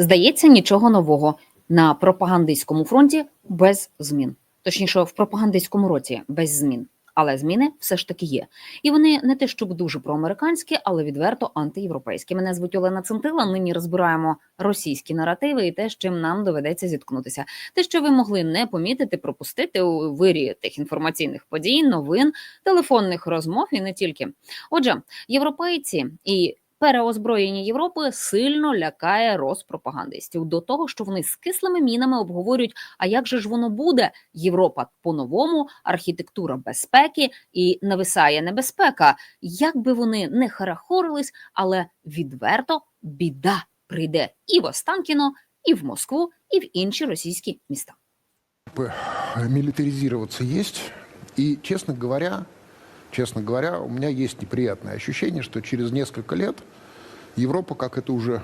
Здається, нічого нового на пропагандистському фронті без змін. Точніше, в пропагандистському році без змін. Але зміни все ж таки є. І вони не те, щоб дуже проамериканські, але відверто антиєвропейські. Мене звуть Олена Центила. Нині розбираємо російські наративи і те, з чим нам доведеться зіткнутися. Те, що ви могли не помітити, пропустити у вирі тих інформаційних подій, новин, телефонних розмов і не тільки. Отже, європейці і переозброєння Європи сильно лякає розпропагандистів до того, що вони з кислими мінами обговорюють, а як же ж воно буде? Європа по-новому, архітектура безпеки і нависає небезпека. Як би вони не харахорились, але відверто біда прийде і в Останкіно, і в Москву, і в інші російські міста. П- милитаризироваться есть. И, честно говоря, честно говоря, у меня есть неприятное ощущение, что через несколько лет Европа, как это уже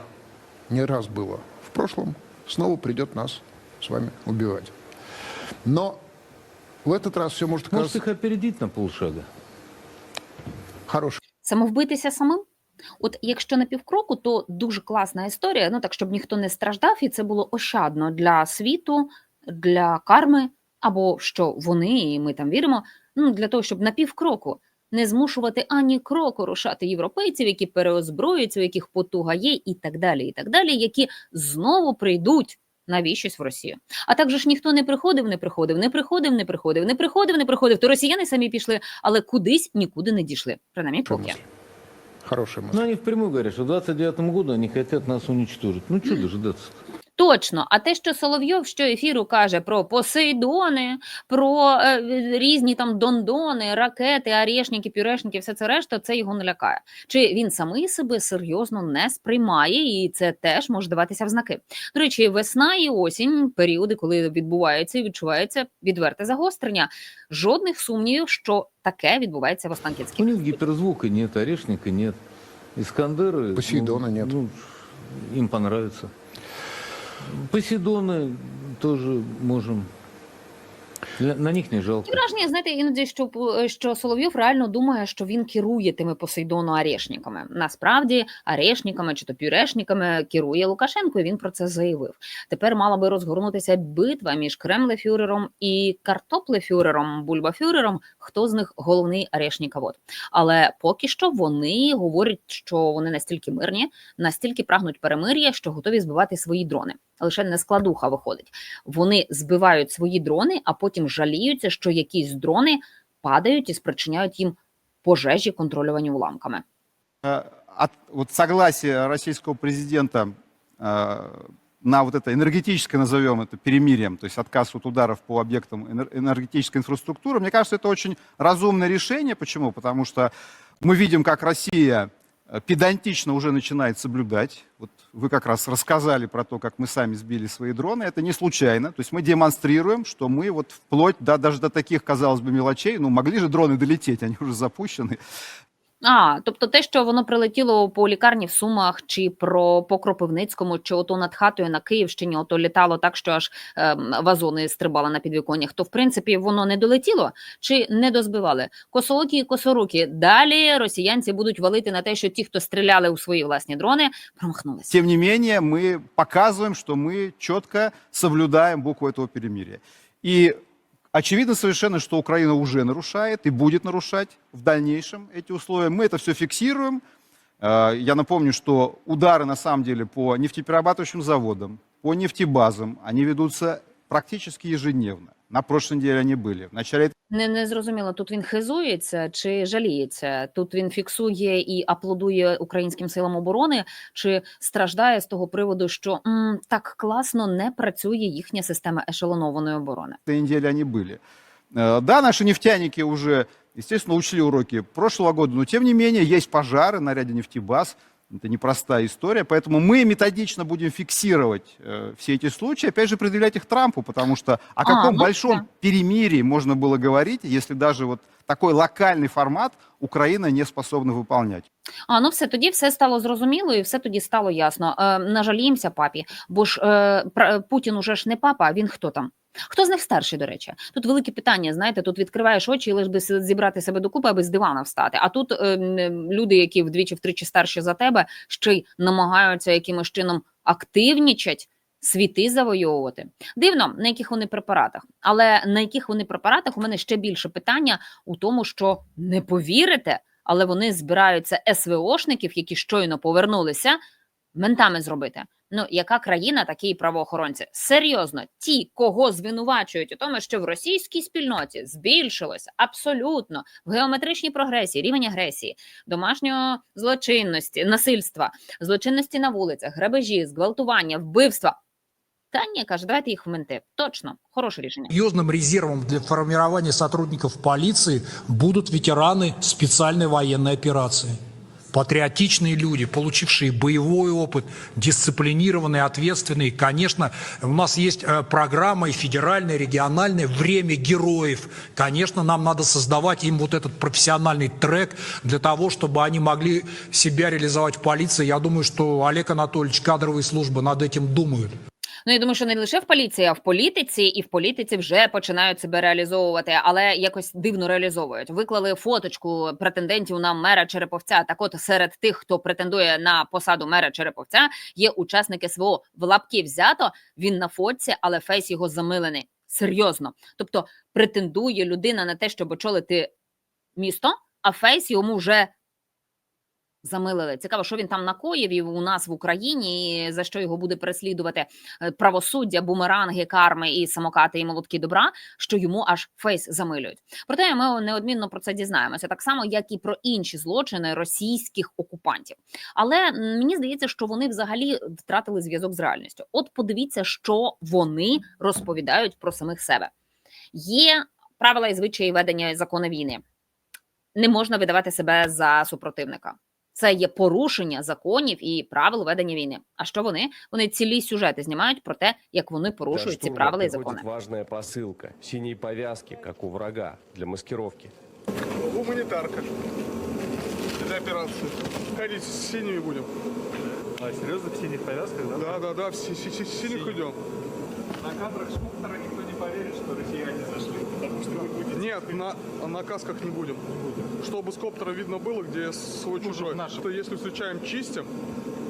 не раз было в прошлом, снова придет нас с вами убивать. Но в этот раз все может Может оказаться их опередить на полшага? хорошим. Самовбитися самим? От якщо на півкроку, то дуже класна історія. Ну так щоб ніхто не страждав, і це було ощадно для світу, для карми, або що вони, і ми там віримо. Ну для того, щоб на півкроку не змушувати ані кроку рушати європейців, які переозброюються, у яких потуга є, і так далі, і так далі, які знову прийдуть. Навіщось в Росію. А так же ж ніхто не приходив, не приходив, не приходив, не приходив, не приходив, не приходив. То росіяни самі пішли, але кудись нікуди не дійшли. Принаймні, поки. мысль. Хорошая мысль. Но они впрямую говорят, что в 29 году они хотят нас уничтожить. Ну, что дожидаться Точно, а те, що Соловйов що ефіру каже про Посейдони, про е, різні там дондони, ракети, арешники, пюрешники, все це решта, це його не лякає. Чи він самий себе серйозно не сприймає, і це теж може даватися в знаки. До речі, весна і осінь періоди, коли відбувається і відчувається відверте загострення. Жодних сумнівів, що таке відбувається в Останкінській. У них гиперзвука нет, орешника нет. Искандеры... Посейдона нет. Ну, им понравится. Посейдоны тоже можем. Для- На них не жалко. Враження, знаєте, іноді що, що Соловйов реально думає, що він керує тими Посейдону арешниками. Насправді арешниками чи то пюрешниками керує Лукашенко. і Він про це заявив. Тепер мала би розгорнутися битва між Кремлефюрером і Картоплефюрером, Бульбафюрером. Хто з них головний арешниковод? Але поки що вони говорять, що вони настільки мирні, настільки прагнуть перемир'я, що готові збивати свої дрони. Лише не складуха виходить. Вони збивають свої дрони, а потім жаліються, що якісь дрони падають і спричиняють їм пожежі, контрольовані уламками. э, от, вот согласие российского президента э, на вот это энергетическое, назовем это, перемирием, то есть отказ от ударов по объектам энер- энергетической инфраструктуры, мне кажется, это очень разумное решение. Почему? Потому что мы видим, как Россия э, педантично уже начинает соблюдать. Вот вы как раз рассказали про то, как мы сами сбили свои дроны. Это не случайно. То есть мы демонстрируем, что мы вот вплоть да, даже до таких, казалось бы, мелочей, ну могли же дроны долететь, они уже запущены. А, тобто те, що воно прилетіло по лікарні в Сумах, чи про по Кропивницькому, чи ото над хатою на Київщині, ото літало так, що аж ем, вазони стрибали на підвіконнях, то в принципі воно не долетіло чи не дозбивали. Косоокі і косоруки. Далі росіянці будуть валити на те, що ті, хто стріляли у свої власні дрони, промахнулися. Тем не менее, мы показываем, что мы четко соблюдаем букву этого перемирия. И очевидно совершенно, что Украина уже нарушает и будет нарушать в дальнейшем эти условия. Мы это все фиксируем. Э, Я напомню, что удары на самом деле по нефтеперерабатывающим заводам, по нефтебазам, они ведутся практически ежедневно. На прошлой неделе они были. В начале Не, не зрозуміло, тут він хизується чи жаліється. Тут він фіксує і аплодує українським силам оборони, чи страждає з того приводу, що м, так класно не працює їхня система ешелонованої оборони. этой неделе они были. Э, Да, наши нефтяники уже, естественно, учли уроки прошлого года, но тем не менее есть пожары на ряде нефтебаз. Это непростая история, поэтому мы методично будем фиксировать э, все эти случаи, опять же, предъявлять их Трампу, потому что о А, каком ну большом да. перемирии можно было говорить, если даже вот такой локальный формат Украина не способна выполнять. А ну все тоді все стало зрозуміло, і все тоді стало ясно. Е, нажаліємося папі, бо ж е, пра- Путін уже ж не папа, а він хто там? Хто з них старший, до речі? Тут велике питання. Знаєте, тут відкриваєш очі, лиш би зібрати себе докупи, аби з дивана встати. А тут ем, люди, які вдвічі втричі старші за тебе, ще й намагаються якимось чином активнічать, світи завойовувати. Дивно, на яких вони препаратах, але на яких вони препаратах у мене ще більше питання у тому, що не повірите, але вони збираються СВОшників, які щойно повернулися, ментами зробити. Ну, яка країна, такі правоохоронці? Серйозно, ті, кого звинувачують у тому, що в російській спільноті збільшилося абсолютно в геометричній прогресії, рівень агресії, домашньої злочинності, насильства, злочинності на вулицях, грабежі, зґвалтування, вбивства. Та ні, каже, давайте їх в менти. Точно, хороше рішення. Серьезным резервом для формирования сотрудников полиции будут ветераны специальной военной операции. Патриотичные люди, получившие боевой опыт, дисциплинированные, ответственные. Конечно, у нас есть э, программа и федеральная, и региональная «Время героев». Конечно, нам надо создавать им вот этот профессиональный трек для того, чтобы они могли себя реализовать в полиции. Я думаю, что Олег Анатольевич, кадровые службы над этим думают. Ну я думаю, що не лише в поліції, а в політиці, і в політиці вже починають себе реалізовувати, але якось дивно реалізовують. Виклали фоточку претендентів на мера Череповця. Так, от серед тих, хто претендує на посаду мера Череповця, є учасник СВО. В лапки взято він на фотці, але фейс його замилений. Серйозно. Тобто претендує людина на те, щоб очолити місто, а фейс йому вже замилили. Цікаво, що він там накоїв у нас в Україні, і за що його буде переслідувати е, правосуддя, бумеранги, карми і самокати і молотки добра, що йому аж фейс замилюють. Проте ми неодмінно про це дізнаємося, так само як і про інші злочини російських окупантів. Але мені здається, що вони взагалі втратили зв'язок з реальністю. От подивіться, що вони розповідають про самих себе. Є правила і звичаї ведення закону війни. Не можна видавати себе за супротивника. Це є порушення законів і правил ведення війни. А що вони? Вони цілі сюжети знімають про те, як вони порушують ці правила і закони. важная посылка. Синие повязки, как у врага, для маскировки. Гуманитарка. Для операции. Ходить с синими будем. А, серьезно, в синих повязках, да? Да, да, да, в си- си- си- синих идем. На кадрах Шмуктера никто не поверит, что россияне зашли, потому что вы будете... Нет, на, на касках не будем Чтобы с коптера видно было, где свой чужой. наши. Что Если встречаем, чистим,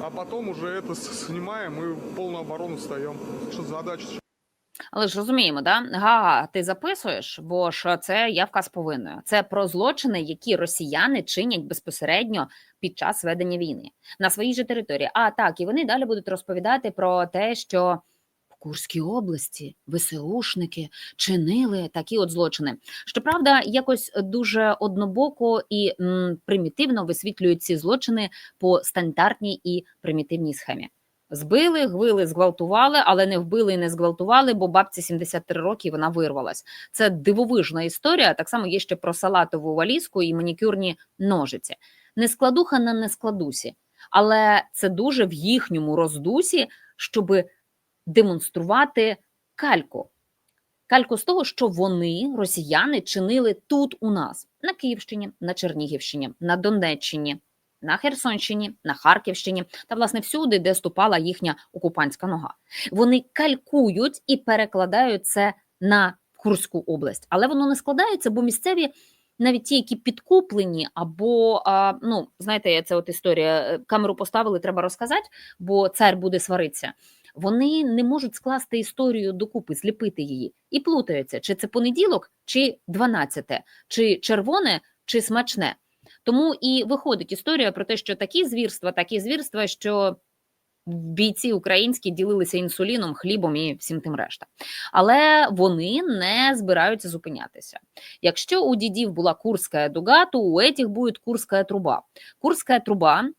а потом уже это с- снимаем и в полную оборону встаем. Что задача Але ж розуміємо, да? Га, ти записуєш, бо ж це явка з повинною. Це про злочини, які росіяни чинять безпосередньо під час ведення війни на своїй же території. А так, і вони далі будуть розповідати про те, що в Курській області ВСУшники чинили такі от злочини. Щоправда, якось дуже однобоко і м, примітивно висвітлюють ці злочини по стандартній і примітивній схемі. Збили, гвили, зґвалтували, але не вбили і не зґвалтували, бо бабці 73 роки вона вирвалась. Це дивовижна історія. Так само є ще про салатову валізку і манікюрні ножиці. Не складуха на не складусі, але це дуже в їхньому роздусі, щоб демонструвати кальку. Кальку з того, що вони, росіяни, чинили тут у нас на Київщині, на Чернігівщині, на Донеччині, на Херсонщині, на Харківщині та власне всюди, де ступала їхня окупантська нога. Вони калькують і перекладають це на Курську область, але воно не складається, бо місцеві. Навіть ті, які підкуплені, або а, ну знаєте, це от історія. е, Камеру поставили, треба розказати, бо цар буде сваритися. Вони не можуть скласти історію докупи, зліпити її і плутаються, чи це понеділок, чи дванадцяте, чи червоне, чи смачне. Тому і виходить історія про те, що такі звірства, такі звірства, що бійці українські ділилися інсуліном, хлібом і всім тим решта. Але вони не збираються зупинятися. Якщо у дідів була курська дуга, то у етіх буде курська труба. Курська труба.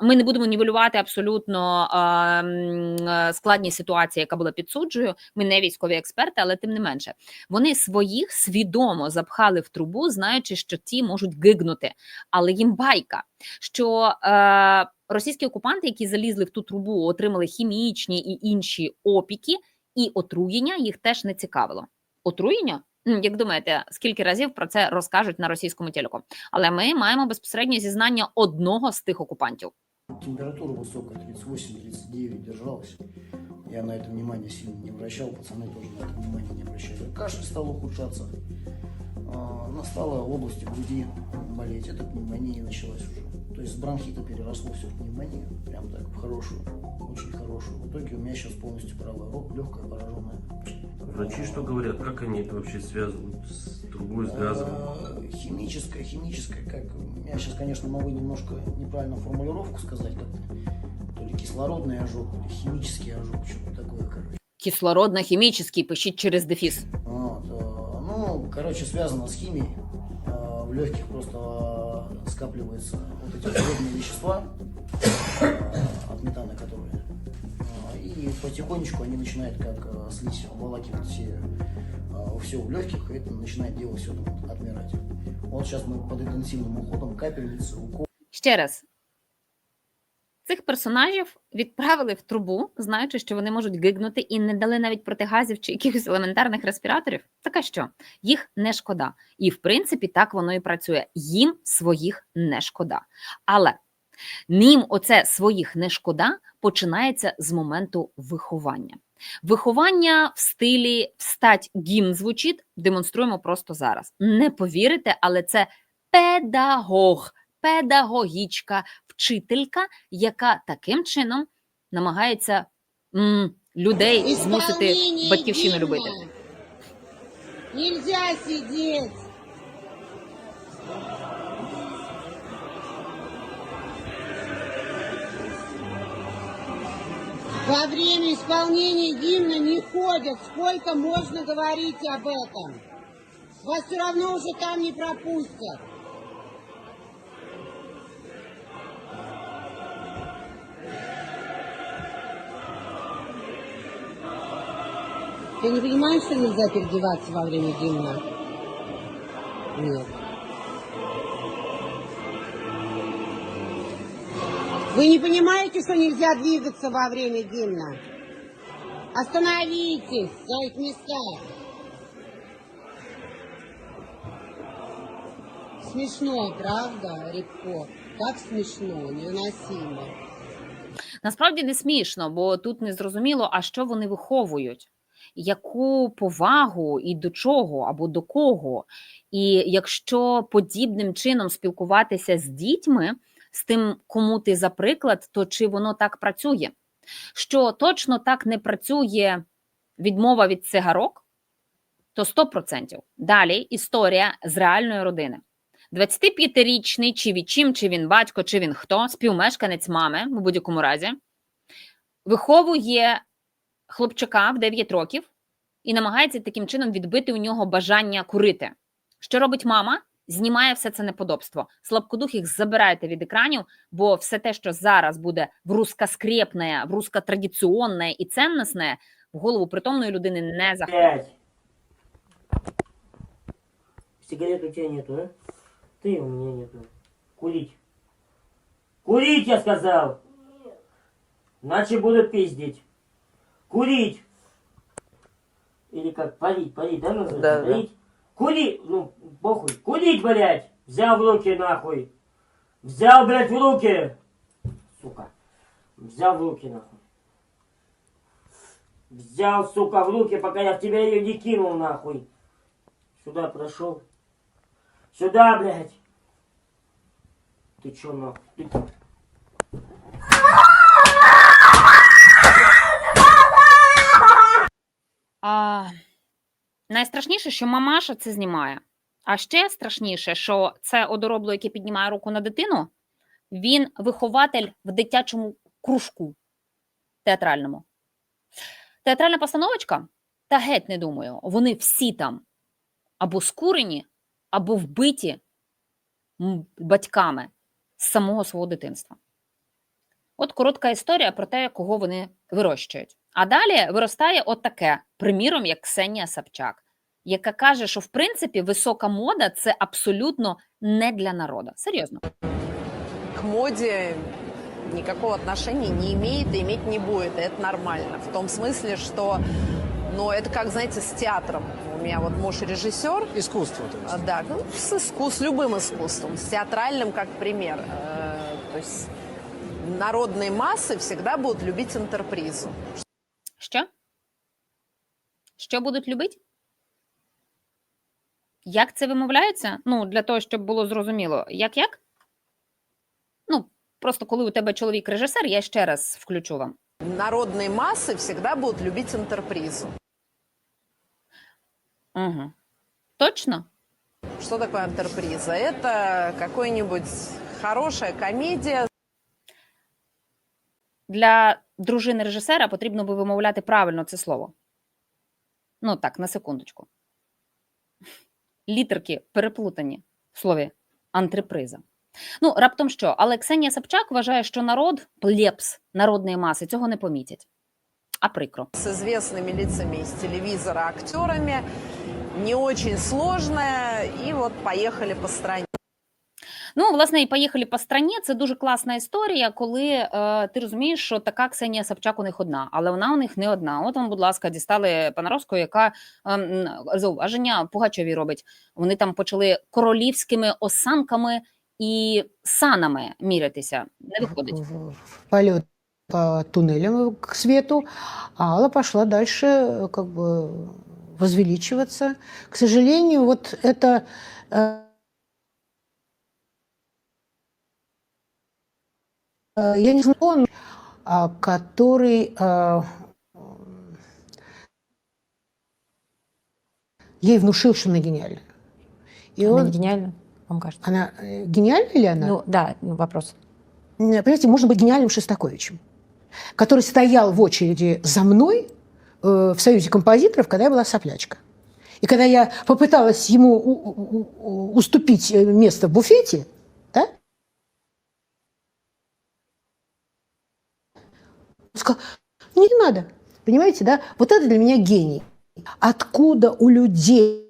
Ми не будемо нівелювати абсолютно а, складні ситуації, яка була під суджею. Ми не військові експерти, але тим не менше, вони своїх свідомо запхали в трубу, знаючи, що ті можуть гигнути. Але їм байка, що е, російські окупанти, які залізли в ту трубу, отримали хімічні і інші опіки, і отруєння їх теж не цікавило. Отруєння? М, Як думаєте, скільки разів про це розкажуть на російському телеку? Але ми маємо безпосереднє зізнання одного з тих окупантів. Температура высокая, 38-39 держалась. Я на это внимание сильно не обращал, пацаны тоже на это внимание не обращали. Кашель стал ухудшаться, а, настала в области груди болеть, это пневмония началась уже. То есть с бронхита переросло все в пневмонию, прям так, в хорошую, очень хорошую. В итоге у меня сейчас полностью правая легкая пораженная. Врачи что говорят? Как они это вообще связывают с трубой, с газом? А, Химическое, химическое, как я сейчас, конечно, могу немножко неправильно формулировку сказать, как то ли кислородный ожог, то ли химический ожог, что-то такое, короче. Кислородно-хімічний, пишіть через дефіс. Вот, э, ну, короче, связано с химией. Э, В легких просто э, скапливаются вот эти вредные вещества э, от метана, которые. э, И потихонечку они начинают как э, слизь обволакивать все, все в легких, и это начинает дело все там отмирать. Вот сейчас мы под интенсивным уходом капельницы, укол. Ще раз. Цих персонажів відправили в трубу, знаючи, що вони можуть гигнути, і не дали навіть протигазів чи якихось елементарних респіраторів. Така що їх не шкода. І в принципі так воно і працює. Їм своїх не шкода. Але ним оце своїх не шкода починається з моменту виховання. Виховання в стилі встать гімн звучить, демонструємо просто зараз. Не повірите, але це педагог, педагогічка, вчителька, яка таким чином намагається м, людей змусити батьківщину любити. Нельзя сидеть. Во время исполнения гимна не ходят. Сколько можно говорить об этом? Вас все равно уже там не пропустят. Ты не понимаешь, что нельзя переодеваться во время гимна? Нет. Вы не понимаете, что нельзя двигаться во время гимна? Остановитесь в своих местах. Смешно, правда, Рябко? Так смешно, невыносимо. Насправді не смішно, бо тут не зрозуміло, а що вони виховують, яку повагу і до чого або до кого. І якщо подібним чином спілкуватися з дітьми, з тим, кому ти за приклад, то чи воно так працює? Що точно так не працює відмова від цигарок, то 100%. Далі історія з реальної родини. 25-річний, чи відчим, чи він батько, чи він хто, співмешканець мами у будь-якому разі, виховує хлопчака в 9 років і намагається таким чином відбити у нього бажання курити. Що робить мама? Знімає все це неподобство. Слабкодухих забирайте від екранів, бо все те, що зараз буде в рускоскрепне, в рускотрадиціонне і ценностне, в голову притомної людини не заходить. Сигарет у тебя нету, а? Ты у меня нету. Курить. Курить, я сказал! Иначе буду пиздить. Курить! Или как, парить, парить, да, называется? Да, да. парить? Кури, ну, похуй. Курить, блядь! Взял в руки, нахуй. Взял, блядь, в руки. Сука. Взял в руки, нахуй. Взял, сука, в руки, пока я в тебя ее не кинул, нахуй. Сюда прошел. Сюда, блядь. Ты чё, нахуй? Ты... А, найстрашніше, що мамаша це знімає. А ще страшніше, що це одоробло, яке піднімає руку на дитину, він вихователь в дитячому кружку театральному. Театральна постановочка? Та геть не думаю. Вони всі там або скурені, або вбиті батьками з самого свого дитинства. От коротка історія про те, кого вони вирощують. А далі виростає от таке, приміром, як Ксенія Собчак, яка каже, що в принципі висока мода це абсолютно не для народу. Серйозно. к моде никакого отношения не имеет и иметь не будет. И это нормально. В том смысле, что ну, это как, знаете, с театром. У меня вот муж режиссер. Искусство. А, Да, ну, с, иску- с любым искусством, с театральным как пример. Э, То есть народные массы всегда будут любить интерпризу. Що будуть любити? Як це вимовляється? Ну, для того, щоб було зрозуміло. Як як? Ну, просто коли у тебе чоловік режисер, я ще раз включу вам. Народные массы всегда будут любить интерпризу. Угу. Точно? Что такое интерприза? Это какой-нибудь хорошая комедия Для дружини режисера потрібно би вимовляти правильно це слово. Ну так, на секундочку. Літерки переплутані в слові антреприза. Ну, раптом що? Але Ксенія Собчак вважає, що народ, плебс народної маси, цього не помітять. А прикро. с известными лицами из телевизора, актерами. Не очень сложная. И вот поехали по стране. Ну, власне, і поїхали по страні. Це дуже класна історія, коли е, ти розумієш, що така Ксенія Собчак у них одна, але вона у них не одна. От вам, будь ласка, дістали Панаровську, яка е, м, зауваження Пугачові робить. Вони там почали королівськими осанками і санами мірятися. Не виходить. в полет по туннелям к свету, а Алла пошла дальше э, как бы возвеличиваться. К сожалению, вот это я не знаю, а, который э, ей внушил, что она гениальна. И Она он, не гениальна, вам кажется? она э, гениальна ли она? Ну, да, вопрос. Понимаете, можно быть гениальным Шостаковичем, который стоял в очереди за мной э, в Союзе композиторов, когда я была соплячка. И когда я попыталась ему уступить э, место в буфете, да, он сказал, не надо. Понимаете, да? Вот это для меня гений. Откуда у людей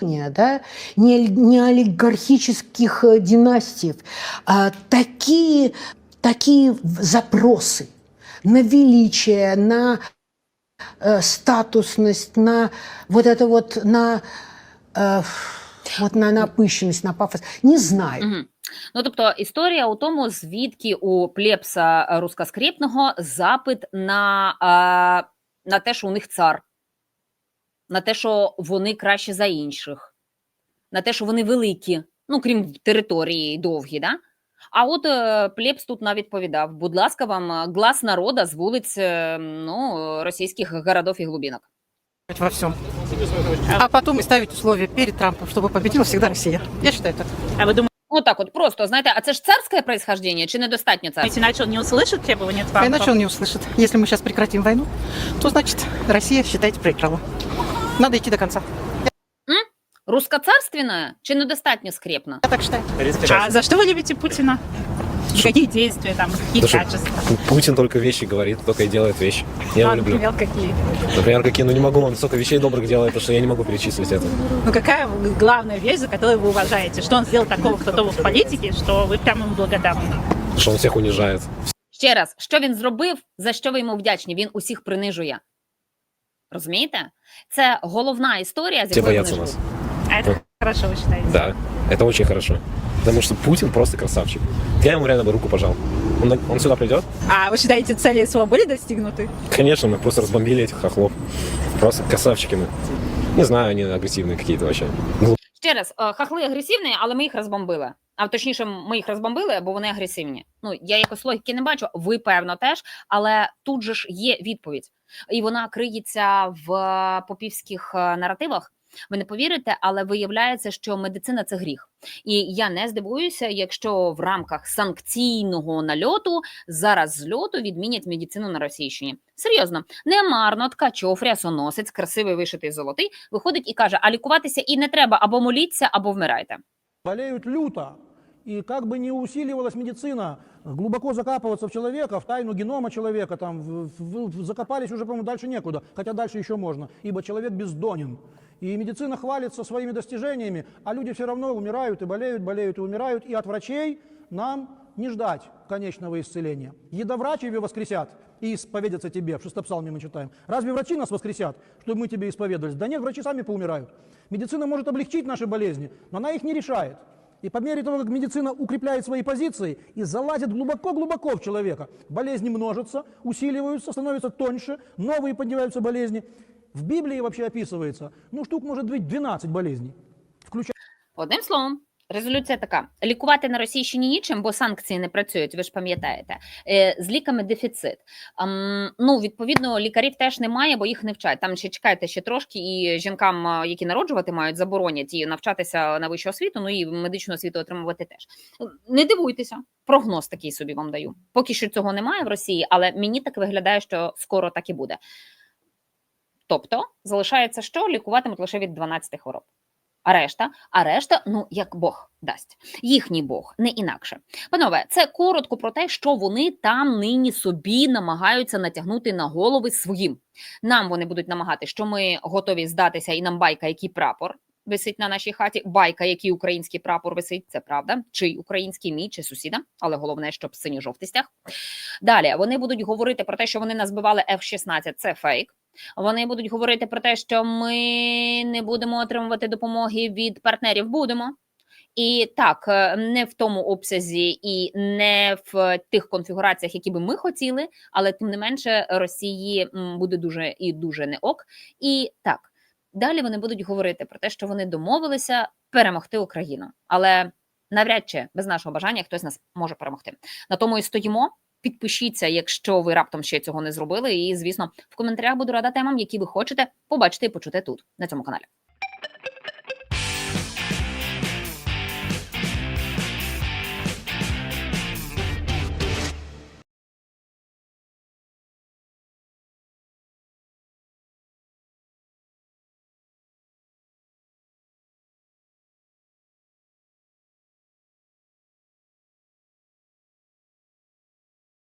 не, да, не, не олигархических э, династий, а такие, такие запросы на величие, на э, статусность, на вот это вот, на, э, вот на напыщенность, на пафос. Не знаю. Ну, тобто, історія у тому, звідки у плебса е, рускоскріпного запит на, е, на те, що у них цар, на те, що вони краще за інших, на те, що вони великі, ну, крім території довгі, да? А от е, плебс тут навіть відповідав: будь ласка, вам глас народа з вулиць е, ну, російських городов і глубинок. во всем. А потом ставить условия перед Трампом, чтобы победила всегда Россия. Я считаю так. А вы думаете, Отак, от просто знаєте, а це ж царське происхождення чи недостатньо царське? начал не услышит требования Трампа? Иначе он не услышит. Если мы сейчас прекратим войну, то значит Россия, считайте, проиграла. Надо идти до конца. Рускоцарственне чи недостатньо скрепно? Я так считаю. А за что вы любите Путина? Какие действия там, какие Слушай, качества? Путин только вещи говорит, только и делает вещи. Я его А, люблю. например, какие? Например, какие, ну не могу, он столько вещей добрых делает, потому что я не могу перечислить это. Ну какая главная вещь, за которую вы уважаете? Что он сделал такого крутого в политике, что вы прямо ему благодарны? Потому что он всех унижает. Ще раз, що він зробив, за що ви йому вдячні? Він усіх принижує. Розумієте? Це головна історія, з Все якою боятся вони нас. живуть. А это хорошо, вы считаете? Да, это очень хорошо. Потому что Путин просто красавчик. Я ему реально бы руку пожал. Он, он сюда придет? А вы считаете, цели СВО были достигнуты? Конечно, мы просто разбомбили этих хохлов. Просто красавчики мы. Не знаю, они агрессивные какие-то вообще. Ще раз, е, хахли агресивні, але ми їх розбомбили. А точніше, ми їх розбомбили, бо вони агресивні. Ну, я якось логіки не бачу, ви певно теж, але тут же ж є відповідь. І вона криється в е, попівських е, наративах. Ви не повірите, але виявляється, що медицина це гріх. І я не здивуюся, якщо в рамках санкційного нальоту зараз з льоту відмінять медицину на Російщині. Серйозно, немарно ткачов, рясоносець, красивий вишитий золотий, виходить і каже: а лікуватися і не треба, або моліться, або вмирайте. болеют люто. И как бы не усиливалась медицина, глубоко закапываться в человека, в тайну генома человека, там, в- в- в- закопались уже, по-моему, дальше некуда, хотя дальше еще можно, ибо человек бездонен. И медицина хвалится своими достижениями, а люди все равно умирают и болеют, болеют и умирают, и от врачей нам не ждать конечного исцеления. Едоврачи его воскресят и исповедятся тебе, в шестопсалме мы читаем. Разве врачи нас воскресят, чтобы мы тебе исповедовались? Да нет, врачи сами поумирают. Медицина может облегчить наши болезни, но она их не решает. И по мере того, как медицина укрепляет свои позиции и залазит глубоко-глубоко в человека, болезни множатся, усиливаются, становятся тоньше, новые поднимаются болезни. В Библии вообще описывается, ну, штук может быть 12 болезней. Включая Одним словом, резолюція така: лікувати на Російщині нічим, бо санкції не працюють. Ви ж пам'ятаєте. Е, З ліками дефіцит. Ну відповідно, лікарів теж немає, бо їх не вчать. Там ще чекайте ще трошки, і жінкам, які народжувати мають, заборонять і навчатися на вищу освіту. Ну і медичну освіту отримувати теж. Не дивуйтеся, прогноз такий собі вам даю. Поки що цього немає в Росії, але мені так виглядає, що скоро так і буде. Тобто залишається, що лікуватимуть лише від 12 хвороб. А решта, а решта, ну як Бог дасть, їхній Бог, не інакше. Панове, це коротко про те, що вони там нині собі намагаються натягнути на голови своїм. Нам вони будуть намагати, що ми готові здатися, і нам байка, який прапор висить на нашій хаті. Байка, який український прапор висить, це правда. Чий український мій чи сусіда, але головне, щоб синьо-жовтий стяг. Далі вони будуть говорити про те, що вони назбивали F-16, це фейк. Вони будуть говорити про те, що ми не будемо отримувати допомоги від партнерів. Будемо. І так, е, не в тому обсязі і не в тих конфігураціях, які би ми хотіли, але тим не менше Росії буде дуже і дуже не ок. І так, далі вони будуть говорити про те, що вони домовилися перемогти Україну, але навряд чи без нашого бажання хтось нас може перемогти. На тому і стоїмо. Підпишіться, якщо ви раптом ще цього не зробили. І звісно, в коментарях буду рада темам, які ви хочете побачити і почути тут на цьому каналі.